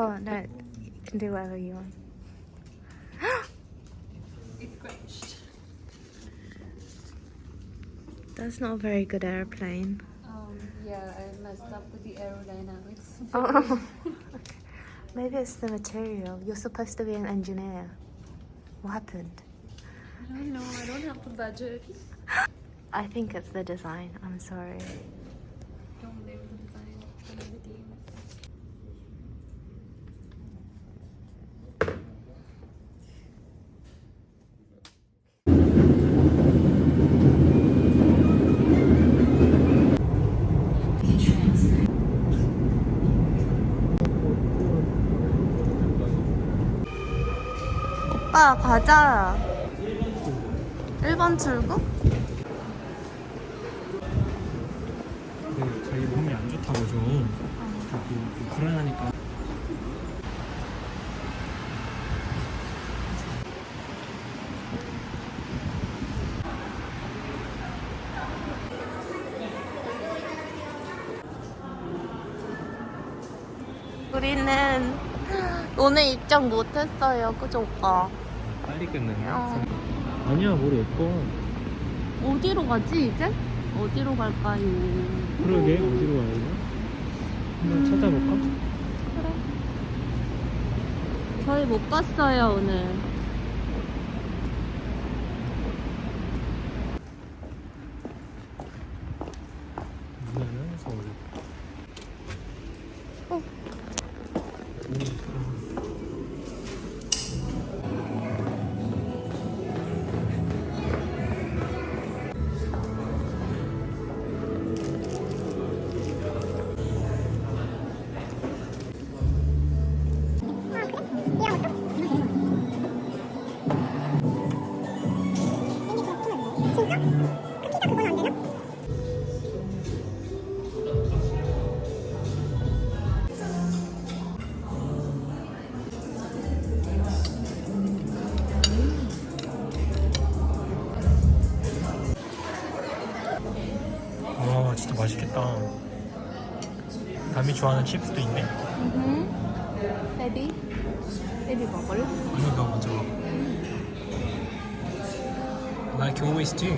Oh, no, you can do whatever you want. That's not a very good airplane. Um, yeah, I messed up with the aerodynamics. Oh. Maybe it's the material. You're supposed to be an engineer. What happened? I don't know. I don't have the budget. I think it's the design. I'm sorry. Don't blame the design. 오빠 가자. 1번 출구? 그 자기 몸이 안 좋다고 좀 그, 불안하니까 우리는 오늘 입장 못했어요. 그죠 오빠? 빨리 끝내네 어. 아니야 머리 예뻐 어디로 가지 이제? 어디로 갈까요? 그러게 어디로 가야 되나? 한번 찾아볼까? 저희 못 갔어요 오늘. 맛있겠다 담이 좋아하는 칩스도 있네 베비? 베비 먹을래? 아니 너 먼저 먹어 Like always do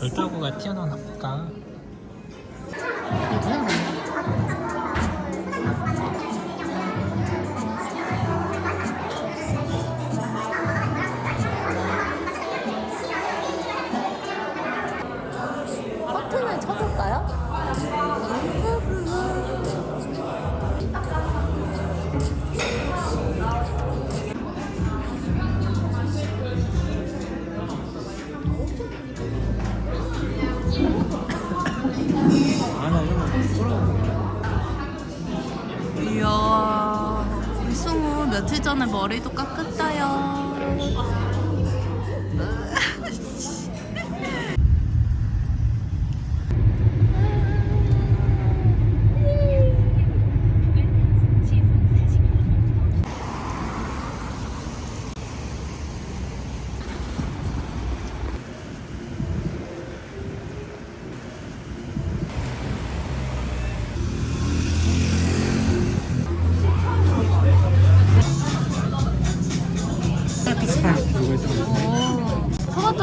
별따구가 튀어나오나 볼까? 며칠 전에 머리도 깎았다요.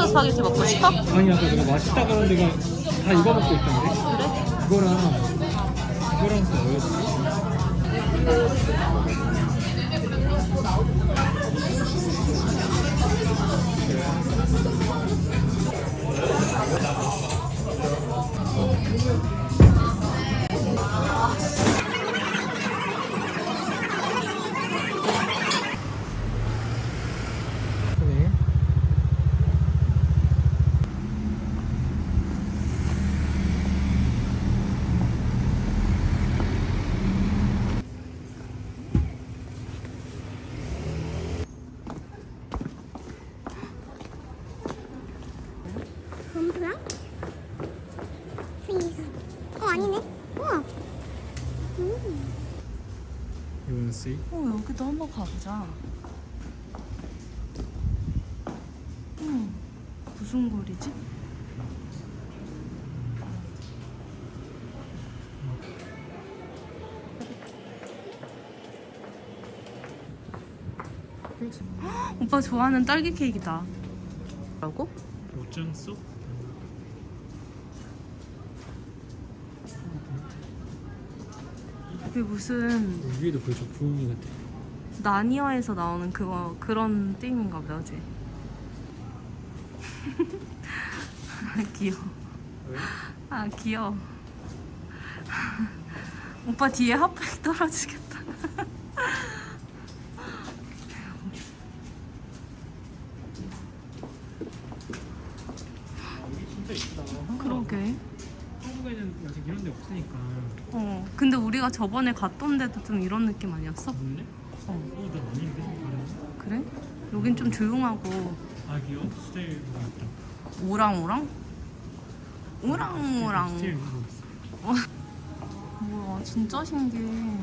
스파게티 먹고 싶어? 아니 아까 내가 맛있다 그런 데가 다 이거 먹고 있던데? 그래? 그거랑 그거랑 또 뭐였지? 네. 덤브라? 플리즈 어 아니네 우와 음. You wanna see? 어, 여기도 한번 가보자. 음, 무슨 거리지? 오빠 좋아하는 딸기 케이크다. 라고? 속? 그게 무슨 위에도 보여줘 부엉이 같아 나니아에서 나오는 그거 그런 띵인가 보다, 그지? 귀여워. 왜? 아 귀여워. 오빠 뒤에 핫팩 떨어지겠다. 아, 이게 진짜 이쁘다 그러게. 한국에는 아직 이런 데 없으니까 어. 근데 우리가 저번에 갔던 데도 좀 이런 느낌 아니었어? 어. 어, 나 그래? 여긴 좀 조용하고 아 귀여워? 스타일 그거 있다 오랑오랑? 오랑오랑. 그거 있어 뭐야, 진짜 신기해.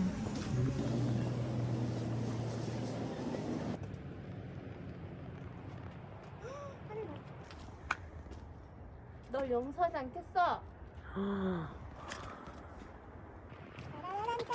널 용서하지 않겠어.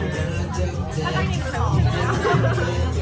것 같아